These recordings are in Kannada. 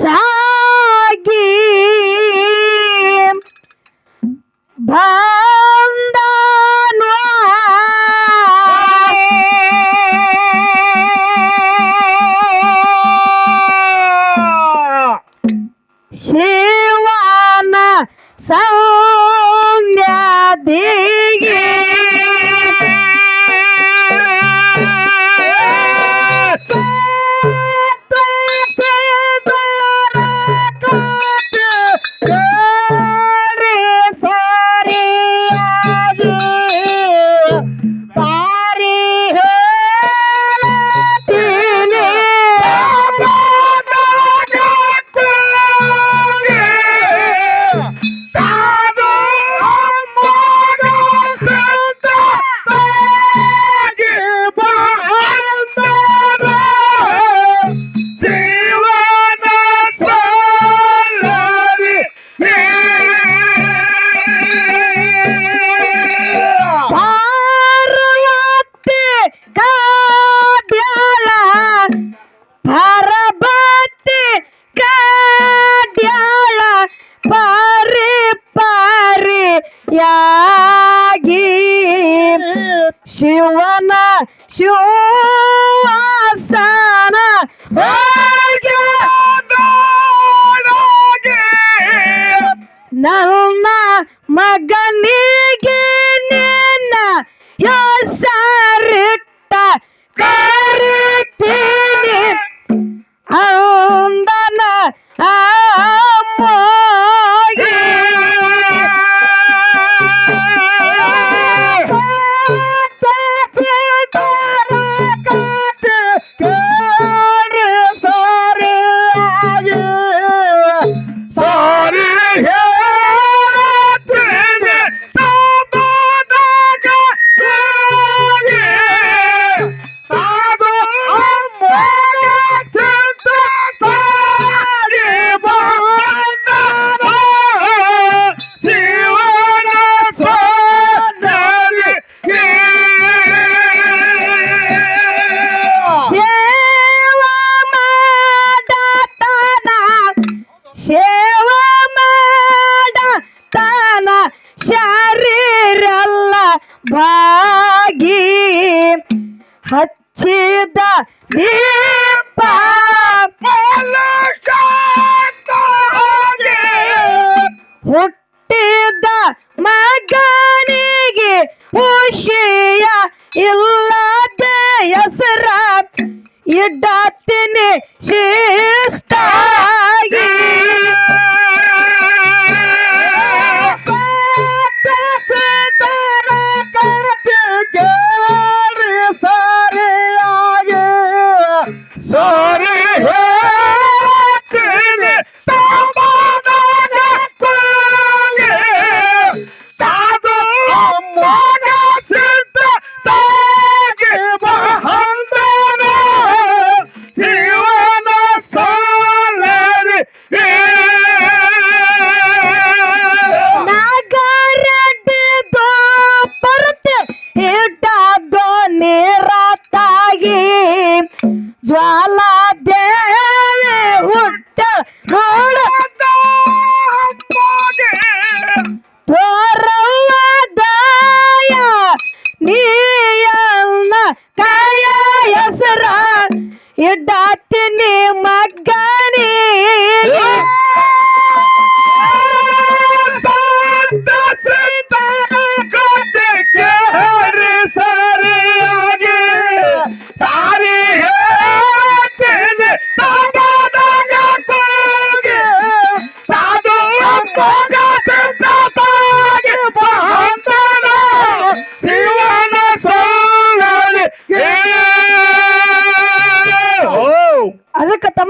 ಸಾಗಿ ಬಂದನು ಶಿವನ ಸೌನ್ಯದಿಗೆ ಸಾರಿ ಶಿವನ ಶಿವಾಸನ ನನ್ನ ಮಗನಿಗೆ ಹುಟ್ಟಿದ ಮಗನಿಗೆ ಹುಷಿಯ ಇಲ್ಲದ ಹೆಸರ ಇಡತೀನಿ ಶಿಸ್ತಾಗಿ.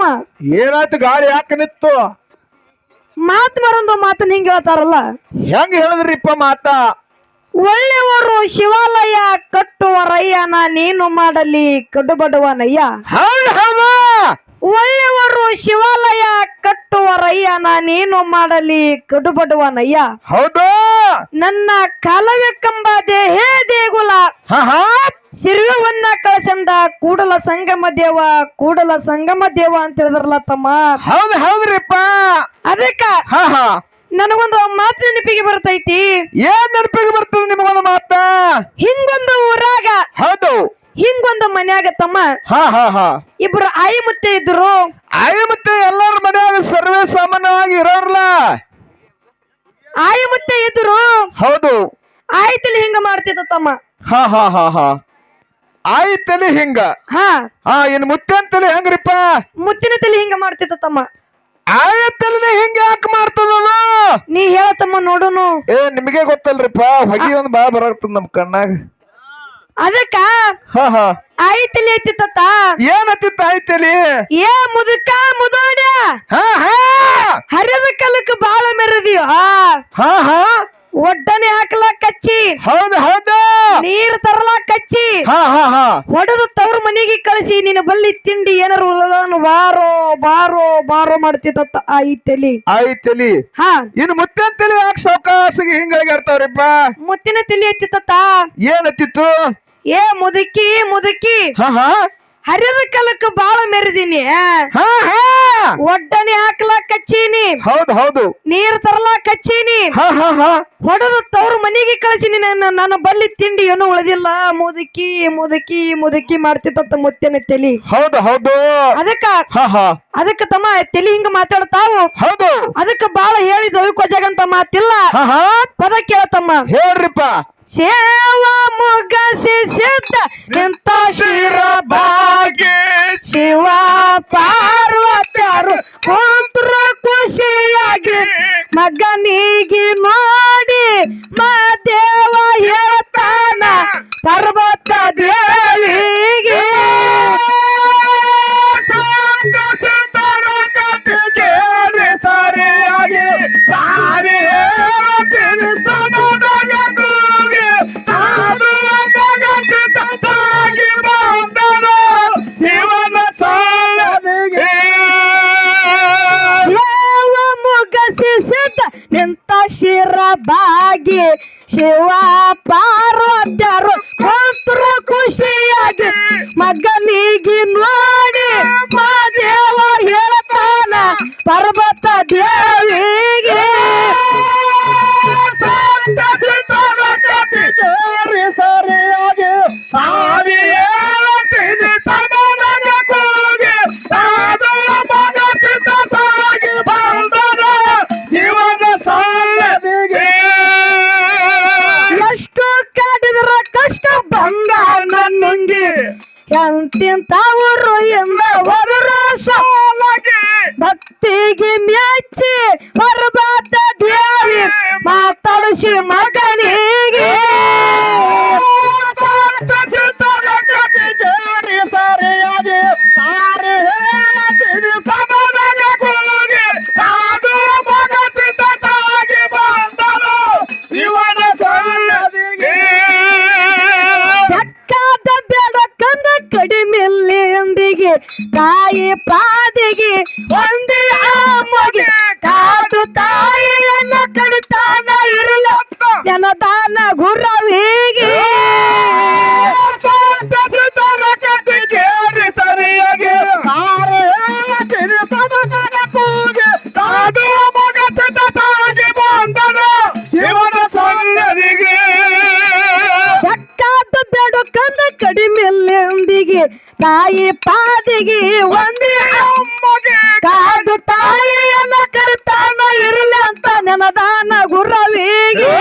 ತಮ್ಮ ಏನಾಯ್ತು ಗಾಳಿ ಯಾಕೆ ನಿತ್ತು ಮಾತು ಬರೋದು ಮಾತನ್ನ ಹಿಂಗೆ ಹೇಳ್ತಾರಲ್ಲ. ಹೆಂಗ್ ಹೇಳಿದ್ರಿಪ್ಪ ಮಾತ? ಒಳ್ಳೆಯವರು ಶಿವಾಲಯ ಕಟ್ಟುವರಯ್ಯನ ನೀನು ಮಾಡಲಿ ಕಡುಬಡವನಯ್ಯ ಹೌದು ಹೌದು. ಒಳ್ಳೆಯವರು ಶಿವಾಲಯ ಕಟ್ಟುವರಯ್ಯ ನಾನೇನು ಮಾಡಲಿ ಕಡುಬಡುವನಯ್ಯ. ಹೌದು. ನನ್ನ ಕಾಲವೆಕ್ಕಂಬ ದೇಹೇ ದೇಗುಲ. ಶಿರ್ವವನ್ನ ಕಳಸಂದ ಕೂಡಲ ಸಂಗಮ ದೇವ ಕೂಡಲ ಸಂಗಮ ದೇವ ಅಂತ ಹೇಳಿದ್ರಲ್ಲ ತಮ್ಮ. ಹೌದು ಹೌದ್ರಿಪ್ಪ. ಅದಕ್ಕ ನನಗೊಂದು ಮಾತು ನೆನಪಿಗೆ ಬರ್ತೈತಿ. ಏನ್ ನೆನಪಿಗೆ ಬರ್ತದೆ ನಿಮಗೊಂದು ಮಾತ? ಹಿಂಗೊಂದು ಊರಾಗ ಹೌದು. ಹಿಂಗೊಂದು ಮನ್ಯಾಗ ತಮ್ಮ ಹಾ ಹಾ ಹಾ. ಇಬ್ರು ಆಯಿ ಮುತ್ತೆ ಇದ್ರು. ಆಯಿ ಮುತ್ತೆ ಎಲ್ಲರ ಮನೆಯಾಗ ಸರ್ವೇ ಸಾಮಾನ್ಯವಾಗಿ ಇರೋರ್ಲ. ಆಯಿ ಮುತ್ತೆ ಇದ್ರು. ಹೌದು. ಆಯ್ತಲ್ಲಿ ಹಿಂಗ ಮಾಡ್ತಿದ್ದ ತಮ್ಮ. ಹಾ ಹಾ ಹಾ ಹಾ. ಆಯ್ತಲಿ ಹಿಂಗ. ಹಾ. ಹಾ ಇನ್ ಮುತ್ತಂತಲಿ ಹೆಂಗ್ರಿಪ್ಪ? ಮುತ್ತಿನ ತಲೆ ಹಿಂಗ ಮಾಡ್ತಿದ್ದ ತಮ್ಮ. ಆಯತ್ತಲ್ಲಿ ಹಿಂಗ ಯಾಕೆ ಮಾಡ್ತದಲ್ಲ ನೀ ಹೇಳತಮ್ಮ ನೋಡುನು. ಏ ನಿಮಗೆ ಗೊತ್ತಲ್ರಿಪ್ಪ ಹೊಗಿ ಒಂದ್ ಬಾ ಬರಾಗ್ತದ ನಮ್ ಕಣ್ಣಾಗ. ಅದಕ್ಕ ಹಾ ಹಾ. ಆಯ್ತಲ್ಲಿ ಐತಿತ್ತ ಏನತ್ತಿತ್ತ ಆಯ್ತಲಿ? ಏ ಮುದುಕ ಮುದೋಡ ಹಾ ಹಾ. ಹರಿದ ಕಲಕ್ ಬಾಳ ಮೆರದಿಯೋ ಹಾ. ಹಾ ಒಡ್ಡನೆ ಹಾಕಲ ಕಚ್ಚಿ. ಹೌದು ಹೌದು. ನೀರ್ ತರಲ ಕಚ್ಚಿ. ಹಾ ಹಾ ಹಾ. ಹೊಡೆದು ತವ್ರ ಮನೆಗೆ ಕಳಿಸಿ ನಿನ್ನ ಬಲ್ಲಿ ತಿಂಡಿ ಏನಾರು ಬಾರೋ ಬಾರೋ ಬಾರೋ ಮಾಡ್ತಿತ್ತ ಆಯ್ತಲಿ. ಆಯ್ತಲಿ. ಹಾ. ಮುತ್ತಿನ ತಲೆ ಯಾಕೆ ಸಾವಕಾಸಿಗೆ ಹಿಂಗಾಗಿರ್ತಾವ್ರಿಪ್ಪ ಮುತ್ತಿನ ತಲಿ ಎತ್ತಿತ್ತ ಏನತ್ತಿತ್ತು ಏ ಮುದುಕಿ ಮುದುಕಿ. ಹಾ ಹಾ. ಹರಿದ ಕಲಕ್ಕ ಬಾಳ ಮೆರೆದಿನಿ. ಹಾ ಹಾ. ಒಡ್ಡನೆ ಹಾಕ್ಲಾ ಕಚ್ಚೀನಿ. ಹೌದು ಹೌದು. ನೀರ್ ತರಲಾ ಕಚ್ಚೀನಿ. ಹಾ ಹಾ ಹಾ. ಹೊಡೆದು ತವ್ರ ಮನೆಗೆ ಕಳಿಸಿನಿ. ನನ್ನ ನನ್ನ ಬಲ್ಲಿ ತಿಂಡಿ ಏನು ಉಳಿದಿಲ್ಲ. ಮುದುಕಿ ಮುದುಕಿ ಮುದುಕಿ ಮಾಡ್ತಿತ್ತ ಮುತ್ತಿನ ತಲಿ. ಹೌದು ಹೌದು. ಅದಕ್ಕ ಹಾ ಹಾ. ಅದಕ್ಕ ತಮ್ಮ ತಲಿ ಹಿಂಗ ಮಾತಾಡ್ತಾವು. ಹೌದು. ಅದಕ್ಕ ಬಾಳ ಹೇಳಿ ಕೊಜಗಂತ ಮಾತಿಲ್ಲ. ಹಾ ಹಾ. ಪದ ಕೇಳತಮ್ಮ ಹೇಳ್ರಿಪ್ಪ. ಸೇವ ಮುಗಸಿ ಸಿದ್ಧ ಎಂತ ಶಿರ ಭಾಗ್ಯ ಶಿವ ಪಾರ್ವತರು ಕುಂತ್ರ ಖುಷಿಯಾಗಿ ಮಗನಿಗೆ ನೋಡಿ ಮಾದೇವ ಹೇಳ್ತಾನ. ಪರ್ವತ ದೇವಿಗೆ ಬಂದ ನನ್ನಂಗೆ ಎಂತಿಂತವರು ಎಂದ ವರರ ಸಾಲಗೆ ಭಕ್ತಿಗೆ ಮೆಚ್ಚಿ ಪರ್ವತ ದೇವಿ. ಮಾತಾಡಿಸಿ ಮಗನಿಗೆ. ತಾಯಿಯನ್ನ ಕಡಿತಾನ ಇರಲ ಜನದಾನ ಗುರವಿಗೆ ಎಂದಿಗೆ ತಾಯಿ ಪಾದಿಗೆ ಒಂದೇ ಕಾದು ತಾಯಿಯನ್ನ ಕರೆತಾನ ಇರಲಿ ಅಂತ ನೆನದಾನ ಗುರವಿಗೆ.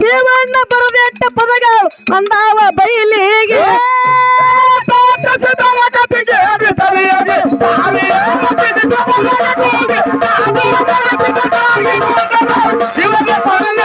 ಶಿವಣ್ಣ ಬರದೆಟ್ಟ ಪದಗಳು ಅಂದಾವ ಬೈಲಿಗೆ ಶಿವಣ್ಣ